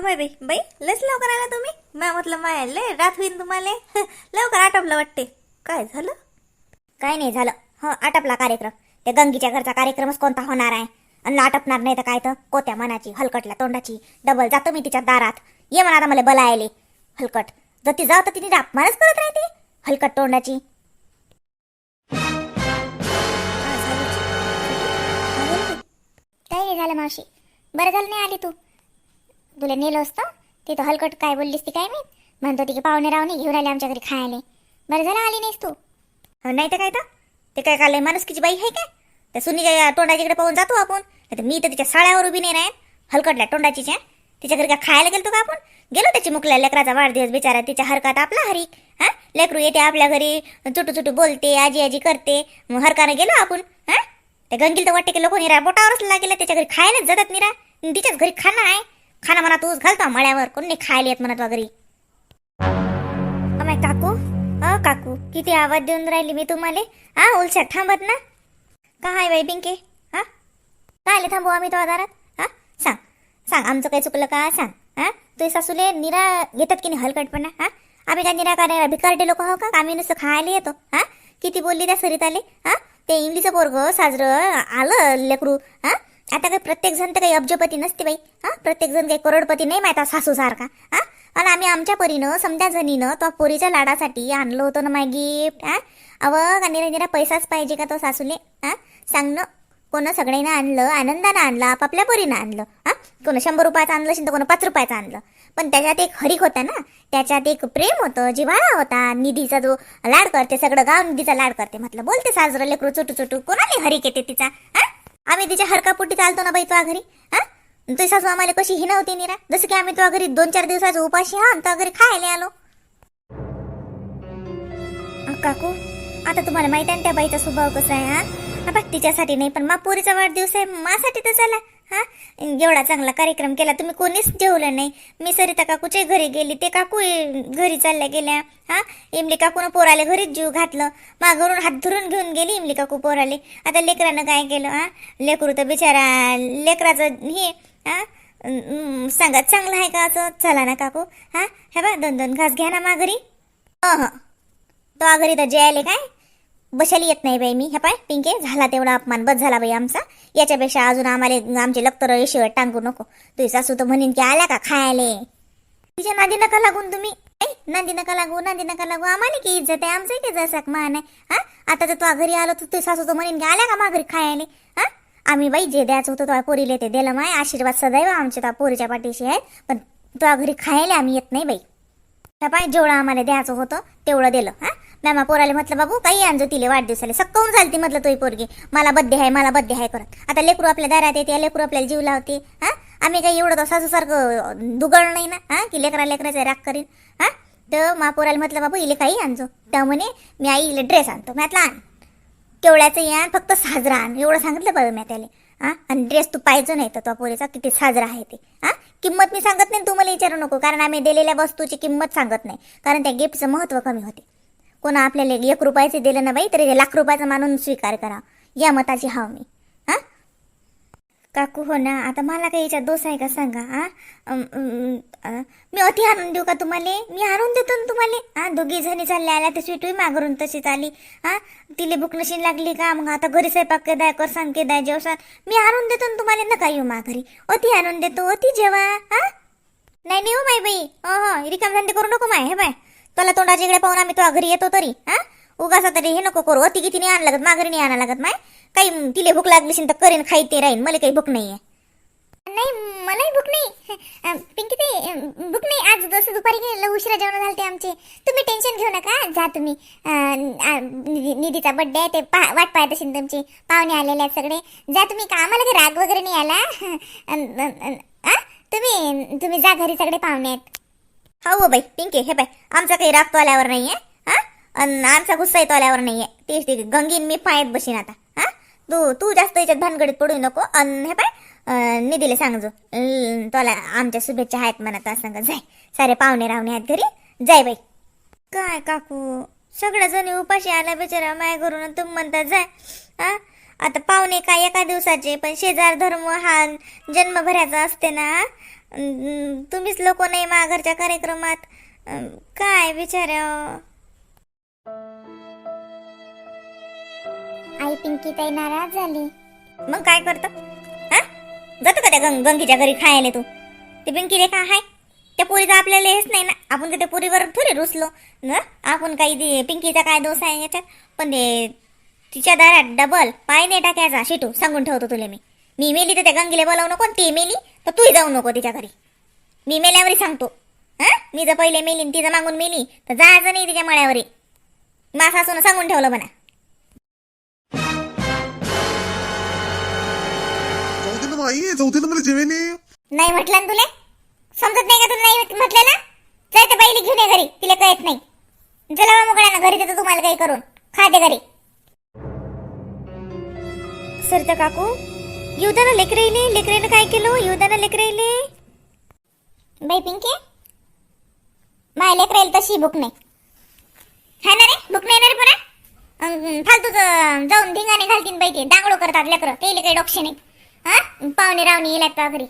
O by बाई लस लवकर आला तुम्ही? मी म्हटलं माय लय रात होईन तुम्हाला. लवकर आटपलं वाटते काय झालं? काय नाही झालं. हो आटपला कार्यक्रम. ते गंगीच्या घरचा कार्यक्रमच कोणता होणार आहे? आणि आटपणार नाही तर काय तर? कोत्या मनाची हलकटल्या तोंडाची. डबल जातो मी तिच्या दारात. ये म्हणा आता मला बलायले. हलकट. जर ती जाऊ तर तिने अपमानच करत राहते. हलकट तोंडाची. काय नाही झालं मावशी. बरं झालं नाही आली तू. तुला नेलं असतं? तिथं हलकट काय बोललीस ती काय मी म्हणतो ती की पाहुणे रावणे घेऊन आले आमच्या घरी खायला. बरं झालं आली नाहीस तू. नाही तर काय तर? ते काय काल माणुसकीची बाई आहे काय? त्या सुनीच्या तोंडाच्याकडे पाहून जातो आपण. नाहीतर मी तर तिच्या साळ्यावर उभी नाही राहीन हलकटल्या तोंडाची आहे तिच्या घरी काय खायला गेलतो का आपण? गेलो त्याची मुकल्या लेकराचा वाढदिवस बिचारा तिच्या हरकात आपला हरिक हा? लेकरू येते आपल्या घरी चुटू चुटू बोलते आजी आजी करते. मग हरकानं गेलो आपण हा? त्या गंगील तर वाटते की लोक निरा बोटावरच लागेल त्याच्या घरी खायलाच जातात निरा. तिच्याच घरी खाणं आहे. खाना म्हणा तूच घालतो मळ्यावर. कोण नाही खायला येत म्हणत वगैरे? अमाय काकू अ काकू किती आवाज देऊन राहिली मी तुम्हाला? हा उलशात थांबत ना. का हाय बाई पिंके? हा? का आले थांबू आम्ही तो आधारात? हा? सांग. सांग आमचं काही चुकलं का? सांग. हा? तुझे सासूले निरा घेतात की नाही हलकटपणा? हा? आम्ही काय निरा काय भिकारडे लोक हो का? आम्ही नुसतं खायला येतो? हा? किती बोलली त्या सरीत आले हा? ते इंग्लिशचं पोरग साजरं आलं लेकरू. हा? आता काही प्रत्येक जण तर काही अब्जपती नसते बाई. हा प्रत्येक जण काही करोडपती नाही माहिती सासू सारखा हा आणि आम्ही आमच्या परीनं समजा जणीनं तो पोरीच्या लाडासाठी आणलं होतं ना माय गिफ्ट हा? अव आणि निरा पैसाच पाहिजे का तो सासूले? हा? सांग ना. कोण सगळ्यांना आणलं आनंदानं आणलं आपापल्या परीनं आणलं. हा? कोण शंभर रुपयाचं आणलं असेल तर कोण पाच रुपयाचं आणलं. पण त्याच्यात एक हरिक होता ना त्याच्यात एक प्रेम होतं जिवाळा होता निधीचा जो लाड करते सगळं गाव निधीचा लाड करते म्हटलं. बोलते साजरं लेकरू चुटू चुटू. कोणाला हरिक येते तिचा? हा? आम्ही तिच्या हरकापोटी चालतो ना बाई तुझ्या घरी हा? तुझी सासू आम्हाला कशी ही नव्हती निरा जसं की आम्ही तुझ्या घरी दोन चार दिवसाचा उपाशी हा तुझ्या घरी खायला आलो. काकू आता तुम्हाला माहीत आहे ना त्या बाईचा स्वभाव कसा आहे हा? बघ तिच्यासाठी नाही पण मा पोरीचा वाढदिवस आहे मासाठी तर चला हा? एवढा चांगला कार्यक्रम केला तुम्ही कोणीच जेवलं नाही. मी सरिता काकूच्या घरी गेली ते काकू घरी चालल्या गेल्या हा? इमली काकूनं पोराले घरीच जीव घातलं. माघरून हात धरून घेऊन गेली इमली काकू पोराले. आता लेकरानं काय केलं हा? लेकरू तर बिचारा लेकराचं हे हा? सांगा चांगलं आहे का असं? चला ना काकू हा? हे बा दोन दोन घास घ्या ना माघरी. अह. तो घरी तर जे आले काय? बशाली येत नाही बाई मी. हे पाय पिंके झाला तेवढा अपमान बस झाला बाई आमचा. याच्यापेक्षा अजून आम्हाला आमचे लक्तर येशीवर टांगू नको. तुझी सासू तर म्हणीन की आल्या का खायले? तिच्या नादी नका लागून तुम्ही. नांदी नका लागू नांदी नका लागू. आम्हाला की इज्जत आहे आमचं की जसं मान आहे. हा? आता तर तू घरी आलो तर तुझी सासू तर म्हणीन की आल्या का माघरी खायले? हा? आम्ही बाई जे द्यायचं होतं तुझ्या पोरीले ते दिलं माय. आशीर्वाद सदैव आमच्या त्या पोरीच्या पाठीशी आहे पण तुझ्या घरी खायला आम्ही येत नाही बाई. ह्या पाय जेवढं आम्हाला द्यायचं होतं तेवढं दिलं. हा? मॅमा पोराले म्हटलं बाबू काही आणजो तिले वाढदिवसाला सक्कावून झाली ती म्हटलं तोही पोरगी. मला बड्डे आहे मला बड्डे आहे करत आता लेकरू आपल्या दारात येते लेकरू आपल्याला जीव लावते. हा? आम्ही काही एवढं तर सासूसारखं दुगळ नाही ना? हा? की लेकरा लेकराचा राग करीन. हा? तर मा पोराला म्हटलं बाबू इले काही आणजो. त्या म्हणे मी आई इले ड्रेस आणतो. म्हटलं आण. केवढ्याचं या फक्त साजरा आण. एवढं सांगितलं बाबा मी त्याला. हा? आणि ड्रेस तू पाहिजे नाही तर तो पोरीचा किती साजरा आहे ते. हा? किंमत मी सांगत नाही तुम्हाला विचारू नको कारण आम्ही दिलेल्या वस्तूची किंमत सांगत नाही. कारण त्या गिफ्टचं महत्त्व कमी होते. कोणा आपल्याला एक रुपयाचे दिलं ना बाई तरी हे लाख रुपयाचा मानून स्वीकार करा. या मताची हाव मी. हा? काकू हो ना. आता मला काही याच्यात दोष आहे का सांगा हा? अम, अम, अ, मी अति आणून देऊ का तुम्हाला? मी आणून देतो ना तुम्हाला? हा दोघी जणी चालल्या आल्या तर स्वीटही मागरून तशीच आली. हा? तिले भूक नशीन लागली का? मग आता घरी स्वयंपाक केदाय करसान केदाय जेवसान मी आणून देतो ना तुम्हाला? नका येऊ मा घरी. अति आणून देतो अति जेवा हा? नाही नाही हो माय बाई. हो हो. रिकाम धंदे करू नको माय हे बाय. तुला तोंडाच्या इकडे पाहून आम्ही तुला घरी येतो तरी हा? उगासा तरी हे नको करू. अति किती नाही आण लागत माघारी नाही आणा लागत माय. काही तिले भूक लागली असेल तर करेन खाई ते राहीन. मला काही भूक नाहीये. नाही मलाही भूक नाही. पिंकी ते भूक नाही. आज जसं दुपारी गेलं उशिरा जेवण झालं ते आमचे. तुम्ही टेन्शन घेऊ नका. जा तुम्ही. निधीचा बड्डे आहे ते पा वाट पाहत असेल तुमचे. पाहुणे आलेले आहेत सगळे. जा तुम्ही का आम्हाला काही राग वगैरे नाही आला? आ? तुम्ही तुम्ही जा घरी सगळे पाहुणे आहेत. हो हो बाई. पिंके हे बाई आमचा काही राग तोल्यावर नाहीये हा? आणि आमचा गुस्साई तो आल्यावर नाहीये. तेच ते गंगीन मी पायात बसीन आता हा? तू तू जास्त याच्यात भानगडीत पडू नको. अन हे बाय निधीला सांगजो. तुला आमच्या शुभेच्छा आहेत म्हणत असं सांगा जाय सारे पाहुणे रावणे आहेत घरी. जाय बाई. काय काकू? सगळ्या जणी उपाशी आल्या बिचारा माय करून तुम्ही म्हणता जाय. हा? आता पाहुणे काय एका दिवसाचे पण शेजार धर्म हा जन्मभराचा असते ना तुम्हीच लोक नाही मा घरच्या कार्यक्रमात? काय बिचाऱ्या आई पिंकी ताई नाराज झाली. मग काय करतो? हा? जातो का त्या गंग गंगीच्या घरी खायला तू? ते पिंकी रे काय हाय? त्या पोरीचं आपल्याला हेच नाही ना? आपण त्या पोरीवर थोडी रुसलो. ना? आपण काही पिंकीचा काय दोष आहे याच्यात? पण ते तिच्या दारात डबल पाय नाही टाकायचा शिटू सांगून ठेवतो तुला मी. मी मेली तर त्या गंगीला बोलावू नको ती मेली तर तूही जाऊ नको तिच्या घरी. मी मेल्यावरही सांगतो. हा? मी जर पहिले मेली आणि तिचं मागून मेली तर जायचं नाही तिच्या मळ्यावरी. मा सासून सांगून ठेवलं म्हणा. जाऊ दे ना माई जाऊ दे ना मला जेवेने नाही म्हटलं ना तुला? समजत नाही का तुला नाही म्हटलं ना? जाय तर बाईला घेऊन ये घरी तिला कळत नाही. चला मोकळ्या ना घरी देतो तुम्हाला काही करून. खाते घरी. सरिता काकू युद्धानं लेकराईले लेकराईनं काय केलं? युद्धानं लेकराईले बाई पिंके माय राहील तशी बुक नाही. हा ना रे बुक नाही येणार रे फालतूच जाऊन धिंगाणे घालतीन बाई ते दांगडो करतात लेकरं ते काही डोक्षे नाही हा? पाहुणे रावणी येतात का घरी?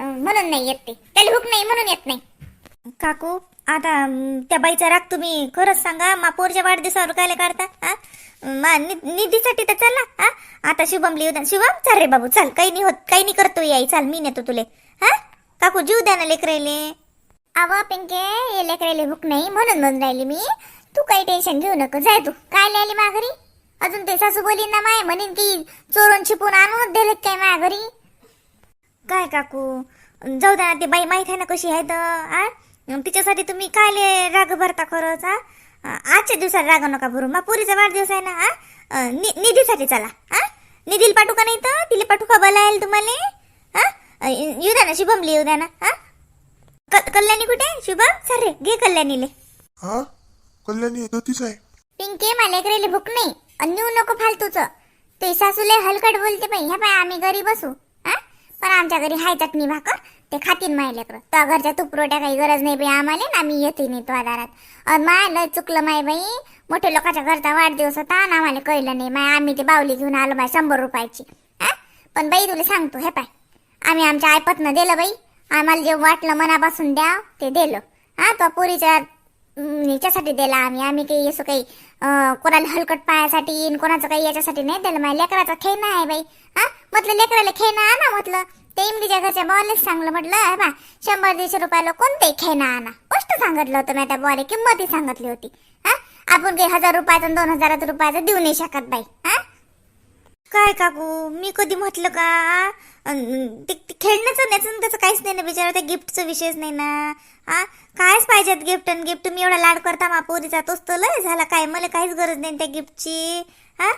म्हणून नाही येत ते. त्याला हुक नाही म्हणून येत नाही. काकू आता त्या बाईचा राग तुम्ही खरंच सांगा मा पोरच्या वाढदिवसावर काय काढता हा? मा नि- निधीसाठी तर चला हा? आता शुभम लिहू द्या. शुभम चल रे बाबू चल. काही नाही होत काही नाही करतो याई चल मी नेतो तुले हा? काकू जीव द्या ना लेकराईले अव पिंके हे लेकरायला भूक नाही म्हणून म्हणून राहिली मी. तू काही टेन्शन घेऊ नको जाय तू. काय लिहिली मा घरी? अजून ते सासू बोलीन ना माय म्हणेन की चोरून छिपून आणून दिलेत काय माझ्या घरी? काय काकू? जाऊ द्या ना ते बाई माहीत आहे ना कशी आहे तर आ तिच्यासाठी तुम्ही काय ले राग भरता खरंच हा? आजच्या दिवसात राग नका भरू. मा पुरीचा वाढदिवस आहे ना हा? नि- निधीसाठी चला हा? निधीला पाठवू का नाही तर? तिला पाठवू का बोला येईल तुम्हाला? हा? येऊ द्या ना शुभम येऊ द्या ना हा? क- कल्याणी कुठे? शुभम सर रे घे कल्याणीले. हा? कल्याणी आहे. पिंके मला लेकरायला भूक नाही. आणि नेऊ नको फालतूच. ते सासूले हलकट बोलते बाई ह्या बाय आम्ही घरी बसू हा? पण आमच्या घरी हाय चटणी भाकर. ते खातीन माय लेकर. त्या घरच्या तूप रोट्या काही गरज नाही बाई आम्हाला ना आम्ही येते नाही तुझ्या दारात माय लय चुकलं माय बाई. मोठ्या लोकांच्या घरचा वाढदिवस होता आणि आम्हाला कळलं नाही. माय आम्ही ते बावली घेऊन आलो बाय शंभर रुपयाची. हा? पण बाई तुला सांगतो हे पाय. आम्ही आमच्या आयपतनं दिलं बाई. आम्हाला जे वाटलं मनापासून द्या ते दिलं. हा तो पुरीच्या याच्यासाठी दिला आम्ही. आम्ही काही असं काही कोणाला हलकट पायासाठी कोणाचं काही याच्यासाठी नाही दिलं. माझ्या लेकराचा खेळणं आहे बाई. हा? म्हटलं लेकराला खेळणं आणा म्हटलं. ते इमलीच्या घरच्या बॉलेच सांगलं म्हटलं हे बा शंभर दीडशे रुपयाला कोणते खेळणं आणा स्पष्ट सांगितलं होतं मी त्या बॉले किंमतही सांगितली होती. हा? आपण काही हजार रुपयाचं दोन हजाराचं रुपयाचं देऊ नाही शकत बाई हा? काय काकू मी कधी म्हटलं का? ते खेळण्याचं त्याचं त्याचं काहीच नाही ना बिचारा त्या गिफ्टचं विषयच नाही ना. हा? कायच पाहिजेत गिफ्ट आणि गिफ्ट? तुम्ही एवढा लाड करता मापोरीचा तोच तर लय झाला. काय मला काहीच गरज नाही त्या गिफ्टची. हा?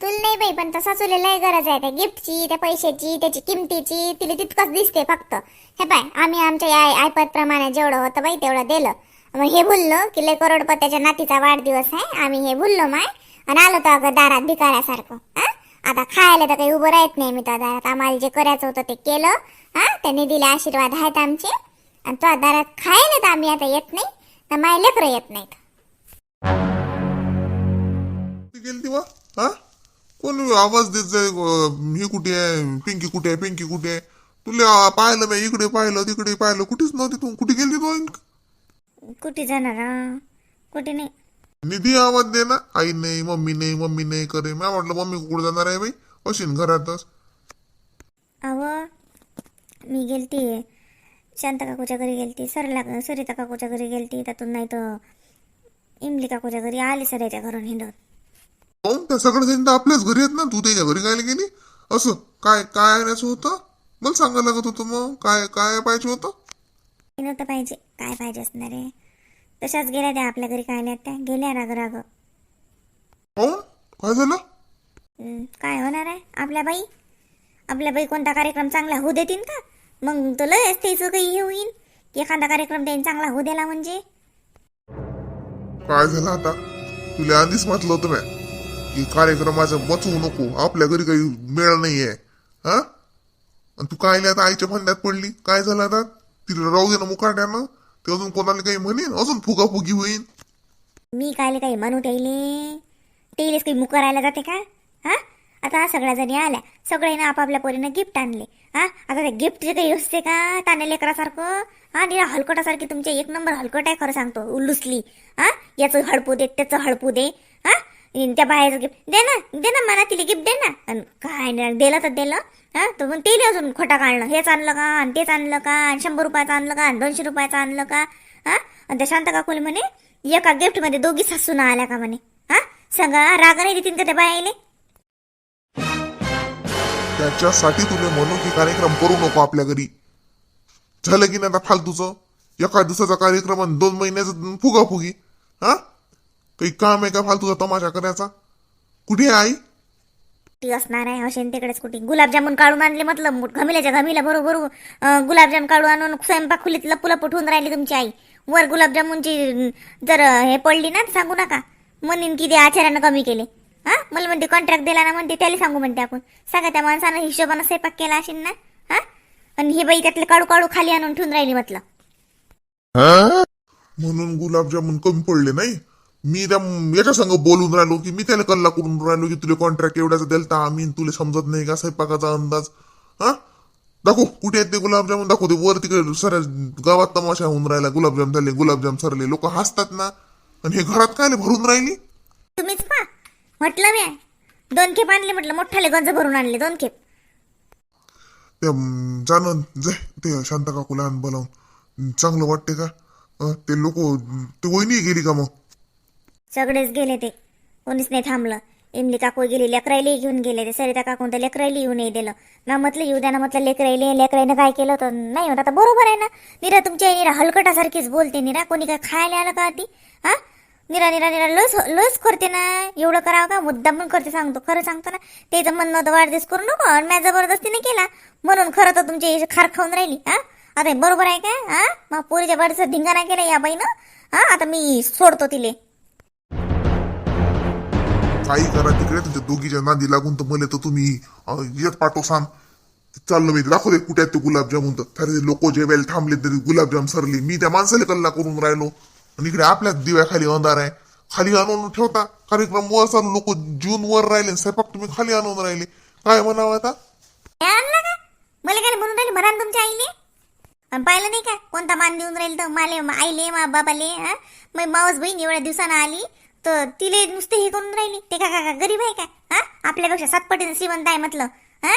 तुला नाही बाई पण तसा तुला लय गरज आहे त्या गिफ्टची त्या पैशाची त्याची किमतीची. तिला तितकंच दिसते फक्त. हे पाय आम्ही आमच्या या आयपत प्रमाणे जेवढं होतं बाई तेवढं दिलं. मग हे भुललो की लय करोडपत्याच्या नातीचा वाढदिवस आहे. आम्ही हे भुललो माय. आणि आलो तर अगं दारात भिकाऱ्यासारखं. आता खायला तर काही उभं राहत नाही मी त्या दारात. आम्हाला जे करायचं होतं ते केलं. हा? त्यांनी दिले आशीर्वाद आहेत आमचे. आणि तो दारात खायला तर आम्ही आता येत नाही. तर माय लेकरं येत नाहीत. गेली तेव्हा कोण आवाज देत जाय हे कुठे आहे? पिंकी कुठे आहे? पिंकी कुठे आहे? तुला पाहिलं मी इकडे पाहिलं तिकडे पाहिलं. कुठेच नव्हती तू. कुठे गेली तू कुठे जाणार? कुठे नाही. निधी आवाज दे ना. आई नाही मम्मी नाही मम्मी नाही करे. मी म्हटलं मम्मी कुठे जाणार आहे बाई? अशीन घरातच. अव मी गेलती. शांत काकूच्या घरी गेलती. सरला सरिता काकूच्या घरी गेलती. त्यातून नाही तर इमली काकूच्या घरी आली सरायच्या घरून हिंडून. काहून त्या सगळं जण तर आपल्याच घरी आहेत ना? तू त्याच्या घरी काय गेली? असं. काय काय आणायचं होतं? मला सांगायला लागत होतं मग. काय काय पाहिजे होतं? नव्हतं पाहिजे. काय पाहिजे असणार आहे? तशाच गेल्या त्या आपल्या घरी काय आल्या त्या. गेल्या राग राग काहून काय झालं? हं, काय होणार आहे? आपल्या बाई? आपल्या बाई कोणता कार्यक्रम चांगला होऊ देतील का? मग तो लय त्याचं काही हे होईल की एखादा कार्यक्रम त्यांनी चांगला होऊ दिला म्हणजे. काय झालं आता? तुला आधीच म्हटलं होतं मॅ की कार्यक्रमाचं बचवू नको. आपल्या घरी काही मेळ नाहीये. हा? आणि तू काय आता आईच्या भांड्यात पडली. काय झालं आता? तिला राहू दे ना मुकाट्यानं. ते अजून कोणाला काही म्हणेन? अजून फुगाफुगी होईन. मी कायले काही म्हणू त्याले त्याईलेच काही मुकारायला जाते का? हा? आता सगळ्या जणी आल्या. सगळ्यांना आपापल्या पोरीनं गिफ्ट आणले. हा? आता ते गिफ्ट काही असते का? ताने लेकरासारखं? हा निरा हलकटासारखी तुमचे एक नंबर हलकट आहे खरं सांगतो. उल्लुसली हा? याचं हडपू दे त्याचं हडपू दे. हा? त्या बाहेरचं गिफ्ट दे ना दे ना मला तिला गिफ्ट दे ना. आणि काय नाही दिलं तर दिलं. हा तर मग तेली अजून खोटा काढलं हेच आणलं का? आणि तेच आणलं का? आणि शंभर रुपयाचं आणलं का? आणि दोनशे रुपयाचं आणलं का? हा? आणि त्या शांत काकुले म्हणे एका गिफ्टमध्ये दोघी सासून आल्या का म्हणे? हा? सांगा राग नाही देतील का त्या बायाले त्याच्यासाठी तुला म्हणू की कार्यक्रम करू नको आपल्या घरी. झालं की नाही आता फालतूचं? एका दिवसाचा कार्यक्रम आणि दोन महिन्याचं फुगा फुगी हा? काही काम आहे का फालतूचा तमाशा करायचा? कुठे आहे आई? ती असणार आहे? असेल तिकडेच कुठे? गुलाबजामुन काढून आणले म्हटलं घमिल्याच्या घमिला बरोबर अं, गुलाबजाम काढून आणून स्वयंपाक खुलीत लपू लपू ठेवून राहिली तुमची आई. वर गुलाबजामुनची जर अं, हे पडली ना तर सांगू नका. म्हणीन की ते आचार्यानं कमी केले. हा? मला म्हणते कॉन्ट्रॅक्ट दिला ना म्हणते त्याला सांगू म्हणते आपण. सांगा त्या माणसानं हिशोबानं स्वयंपाक केला असेल ना? हा? आणि ही बाई त्यातले काढू काढू खाली आणून ठेवून राहिली म्हटलं. म्हणून गुलाबजामुन कमी पडले नाही? मी त्या याच्या संग बोलून राहिलो की मी त्याला कल्ला करून राहिलो की तुला कॉन्ट्रॅक्ट एवढ्याचा दिलता आम्ही तुला समजत नाही का स्वयंपाकाचा अंदाज? हा? दाखव कुठे आहेत ते गुलाबजामुन दाखव ते वर तिकडे सर गावात तमाशा होऊन राहिला गुलाबजाम झाले गुलाबजाम सरले. लोक हसतात ना. आणि हे घरात काय भरून राहिली? तुम्हीच पा म्हटलं मी. दोन खेप आणले म्हटलं. मोठाले गंज भरून आणले दोन खेप. ते अं, जाणं जाय ते शांता काकूला आण बोलावून. चांगलं वाटते का? अं, ते लोक ते वहिनी गेली का मग? सगळेच गेले ते. कोणीच नाही थांबलं. इमली काकू गेली लेकराईले घेऊन गेले. ते सरिता काकून तर लेकराईला येऊ नाही दिलं. ना म्हटलं येऊ द्या ना म्हटलं लेकराईले लेकराईनं काय केलं तर नाही होत आता बरोबर आहे ना. निरा तुमच्या निरा हलकटासारखीच बोलते निरा. कोणी काय खायला आलं का ती हा? निरा निरा निरा लस लस करते ना. एवढं करावं का? मुद्दा पण करते सांगतो. खरं सांगतो ना त्याचं म्हणणं होतं वाढदिवस करू नको. आणि मॅ जबरदस्तीने केला. म्हणून खरं तर तुमची खार खाऊन राहिली हा? आता बरोबर आहे का? हा? मग पोरीच्या वाढीचा धिंगाणा केला या बाईनं. हा? आता मी सोडतो तिले. काही करा तिकडे तुमच्या दोघीच्या नांदी लागून तर मला तर तुम्ही येत पाठव सांग चाललो मी दाखव दे कुठे ते गुलाबजामुन तर. खरे लोक जेवायला थांबले तरी गुलाबजाम सरले. मी त्या माणसाला कल्ला करून राहिलो. आणि इकडे आपल्याच दिव्याखाली अंधार आहे. खाली आणून ठेवता. कार्यक्रम वर चालू. लोक जून वर राहिले आणि स्वयंपाक तुम्ही खाली आणून राहिले. काय म्हणावं आता? मला काय म्हणून राहिले? म्हणा तुमच्या आईले. अन पाहिलं नाही का? कोणता मान देऊन राहील तर माले आईले मा बाबाले मग मावस बहीण एवढ्या दिवसानं आली. तर तिले नुसते हे करून राहिली. ते का का गरीब आहे का? हा? आपल्यापेक्षा सातपटीने श्रीमंत आहे म्हटलं. हा?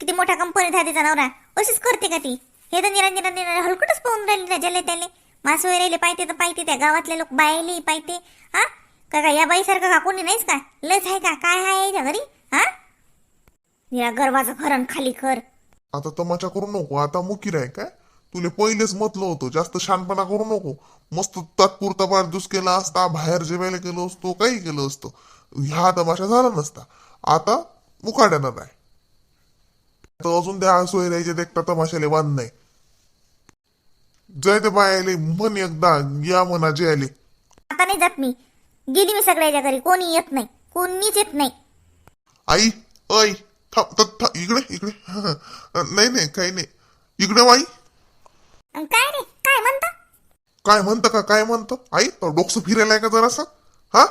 किती मोठ्या कंपनीत आहे तिचा नवरा. अशीच करते का ती? हे तर निरा निरा निरा हलकटच पाहून राहिली ना ज्याले त्याले. मासं राहिले पाहिजे तर पाहिजे त्या गावातले लोक बायले पाहिजे. हा? का का या बाईसारखं का कोणी नाहीच का? लयच आहे का? काय आहे त्या घरी? हा? निरा गर्वाचं खरण खाली खर आता तमाशा करू नको. आता मुकीर आहे काय? तुले पहिलेच म्हटलं होतं जास्त शानपणा करू नको. मस्त तात्पुरता वाढदिवस केला असता बाहेर जेवायला गेलो असतो काही केलं असतं. ह्या तमाशा झाला नसता. आता मुकाट्यानं आहे. तर अजून त्या सोयऱ्याच्या देखता तमाशाले वाद नाही. जय ते बायाले म्हण एकदा या म्हणा जे आले आता नाही जात मी. गेली मी सगळ्याच्या घरी कोणी येत नाही कोणीच येत नाही. आई ऐ थांब थांब, थांब, इकडे इकडे. नाही नाही काही नाही. इकडे बाई. अन काय रे काय म्हणता? काय म्हणतं का काय म्हणतं? आई तो डोकसं फिरायला आहे का जरासं? हा?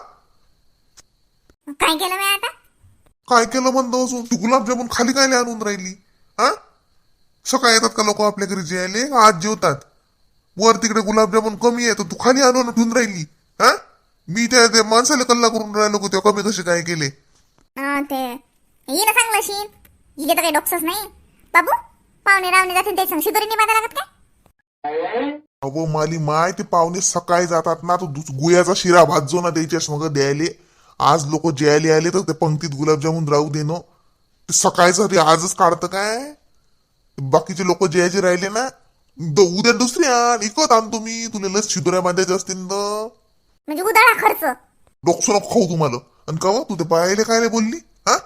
काय केलं मी आता? काय केलं म्हणतो अजून? तू गुलाबजामुन खाली काय आणून राहिली? हा? सकाळी येतात का लोक आपल्या घरी जेवायले? आज जेवतात. वर तिकडे गुलाबजामुन कमी आहे तर तू खाली आणून ठेवून राहिली. हा? मी त्या त्या माणसाला कल्ला करून राहिलो त्या कमी कसे काय केले? ते चांगलं शीन तर काही नाही. बाबू पाहुणे रावणे जातील ते सांग शिदोरी लागत काय? अहो माली माय ते पाहुणे सकाळी जातात ना तो दुस- गुयाचा शिरा भाजतो ना त्याच्या संग द्यायले. आज लोक जेवायला आले तर ते पंक्तीत गुलाबजामुन राहू देणं ते सकाळचं ते आजच काढतं काय? बाकीचे लोक जेवायचे राहिले ना. द- उद्या दुसरी आण इकत आण तुम्ही. तुला लस शिदोऱ्या बांधायच्या असतील तर म्हणजे उदाळा खर्च. डोकसं नको खाऊ तुम्हाला. आणि का तू ते पायाले काय बोलली? हा?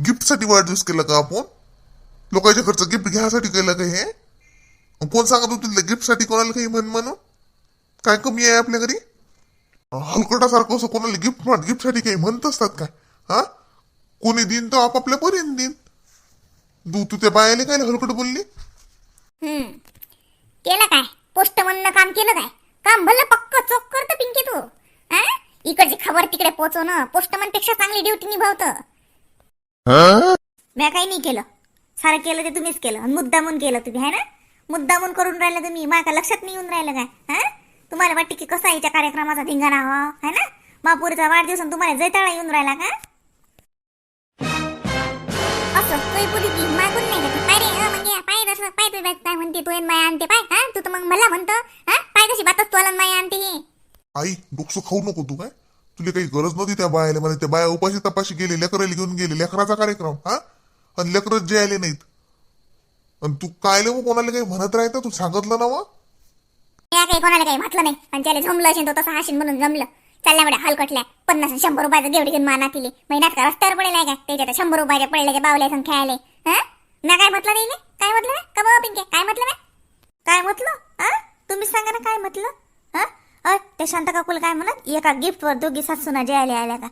गिफ्टसाठी वाढदिवस केला का आपण? लोकांच्या खर्च गिफ्ट घ्यायसाठी केलं का हे? कोण सांगत होतं गिफ्टसाठी कोणाला काही म्हण म्हणून? काय कमी आहे आपल्या घरी? हलकटासारखं असं कोणाला गिफ्ट गिफ्टसाठी काही म्हणत असतात काय? हा? कोणी दिन तर आपापल्या पर्यंत दिन. तू तू त्या बायाले काय हलकट बोलली? हम्म. केलं काय? पोस्ट म्हणणं काम केलं काय? काम भलं पक्क चोख करतं पिंकी तू? हा? इकडची खबर तिकडे पोहोचवणं पोस्टमनपेक्षा चांगली ड्युटी निभावतं. मी काही नाही केलं. सारं केलं ते तुम्हीच केलं. आणि मुद्दामून केलं तुम्ही है ना? मुद्दामून करून राहिलं तुम्ही. माझ्या लक्षात नाही येऊन राहिलं काय? हा? तुम्हाला वाटते की कसा याच्या कार्यक्रमाचा धिंगाणा हवा है ना? महापुरीचा वाढदिवस तुम्हाला जैताळा येऊन राहिला का? असं तोही बोली की मागून नाही घेत पाय रे अं, म्हणजे पाय दर्शक पाय तुझी काय म्हणते तू माया आणते पाय हा? तू तर मग मला म्हणतो हा? पाय कशी बातच तू आला माया आणते ही. आई डोकसं खाऊ नको तू काय? तुला काही गरज नव्हती त्या बायाला म्हणजे त्या बाया उपाशी तपाशी गेले लेकराला घेऊन गेले लेकराचा कार्यक्रम हा? आणि लेकरच जे आले नाहीत आणि तू काय मग कोणाला काही म्हणत राहतं? तू सांगितलं ना मग. या काही कोणाला काही म्हटलं नाही. आणि त्याला जमलं असेल तो तसं हाशीन म्हणून जमलं. चालल्या बड्या हलकटल्या. पन्नास आणि शंभर रुपयाचं गेवडी घेऊन माना तिले. महिन्यात का रस्त्यावर पडेल काय का? त्याच्यात शंभर रुपयाच्या पडले ते बावल्या संग खेळायले. हा? ना काय म्हटलं नाही काय म्हटलं ना का बाबा पिंके? काय म्हटलं ना काय म्हटलं? हा? तुम्ही सांगा ना काय म्हटलं? हा? अ, ते शांत काकूला काय म्हणत? एका गिफ्टवर दोघी सासूना जेवायला आल्या का?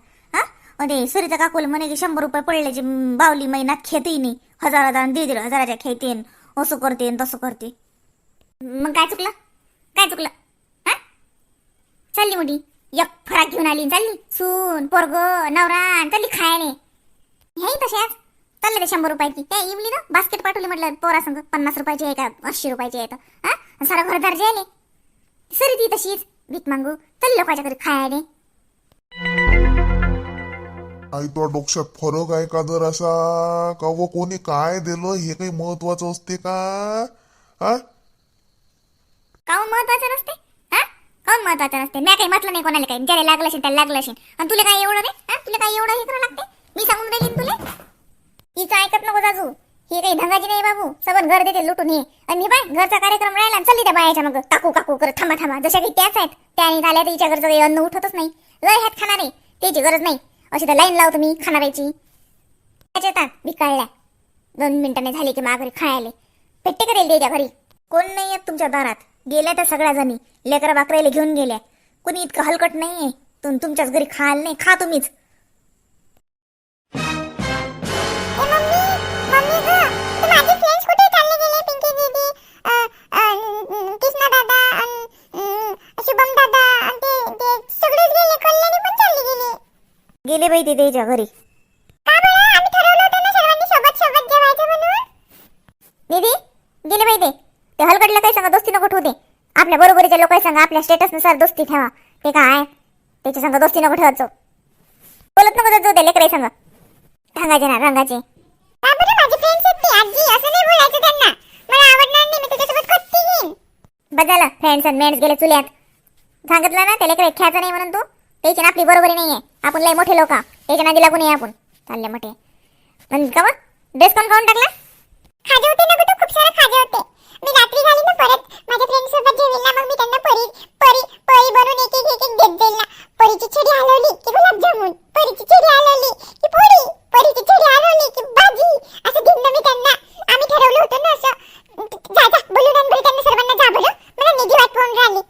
हा सरिता काकूला म्हणे की शंभर रुपये पडल्याची म, बावली महिन्यात खेते नाही हजार हजार दीड दीड हजाराच्या खेतेन. असं करते तसं करते. मग काय चुकलं? काय चुकलं? हा? चालली मोठी एक फराक घेऊन आली चालली. सून पोरग नवरा चालली खायने हे तशाच चालले ते शंभर रुपयाची. ते इमली ना बास्केट पाठवली म्हटलं पोरा संग. पन्नास रुपयाची आहे का? ऐंशी रुपयाची आहे तर. हा? आणि सारा घरदार जेले सरी ती तशीच. भीक मागू. चालली लोकांच्या घरी खायने आई तो डोक्यात फरक आहे का जर असा? का व कोणी काय दिलं? हे काही महत्वाचं असते का? हा? काऊन महत्वाचं नसते? हा? काऊन महत्वाचं नसते? मी काही म्हटलं नाही कोणाला काही. ज्याला लागलं असेल त्याला लागलं असेल. आणि तुला काय एवढं रे? हा? तुला काय एवढं हे करावं लागते? मी सांगून राहिली ना तुला? हिचं ऐकत नको जाजू. हे काही धंगाची नाही बाबू. सबन घर देते लुटून हे. आणि मी बाय घरचा कार्यक्रम राहिला आणि चालली त्या बायाच्या मग. काकू काकू करत थांबा थांबा. जशा काही त्याच आहेत त्याने झाल्या तर हिच्या घरचं काही अन्न उठतच नाही. लय ह्यात खाणार आहे त्याची गरज नाही. अशी तर लाईन लावतो मी खाणाऱ्याची. त्याच्या येतात भिकाळल्या दोन मिनिटाने झाली की माघारी खायले. पेट्टे करेल त्याच्या घरी. कोण नाही येत तुमच्या दारात. गेल्या त्या सगळ्या जणी. लेकरा बाकरायला घेऊन गेल्या. कोणी इतकं हलकट नाहीये. तुम तुमच्याच घरी खाल नाही. खा तुम्हीच. जेवायचं म्हणून. दीदी गेले बाई ते. ते हलगडलं काही सांगा दोस्ती नको ठेवते आपल्या बरोबरीच्या लोकांनी सांगा आपल्या स्टेटसनुसार दोस्ती ठेवा. ते काय त्याच्या संग दोस्ती नको जाऊ बोलत नको जाऊ ते लेकराई संग. रंगाचे ना रंगाचे. माझी फ्रेंड्स नाही नाही आणि मेंड्स गेले चुल्यात. सांगितलं ना त्याला काही ख्याचं नाही म्हणून तू. त्याची ना आपली बरोबरी नाहीये. आपण लय मोठे लोक. त्याच्या नादी लागून ये आपण. चालले मोठे. पण का ड्रेस कोण काढून टाकला? खाजे होते ना खूप सारे खाजे होते. मी रात्री घाली ना परत. माझ्या फ्रेंड सोबत जेवेल ना मग मी त्यांना परी परी परी बनवून एक एक एक देत जाईल ना. परीची छडी हलवली की गुलाबजामुन. परीची छडी हलवली की पोळी. परीची छडी हलवली की भाजी. असं दिलं मी त्यांना. आम्ही ठरवलं होतं ना असं. जा जा बोलून आणि त्यांना सर्वांना. जा बरं मला निधी वाट पाहून राहिली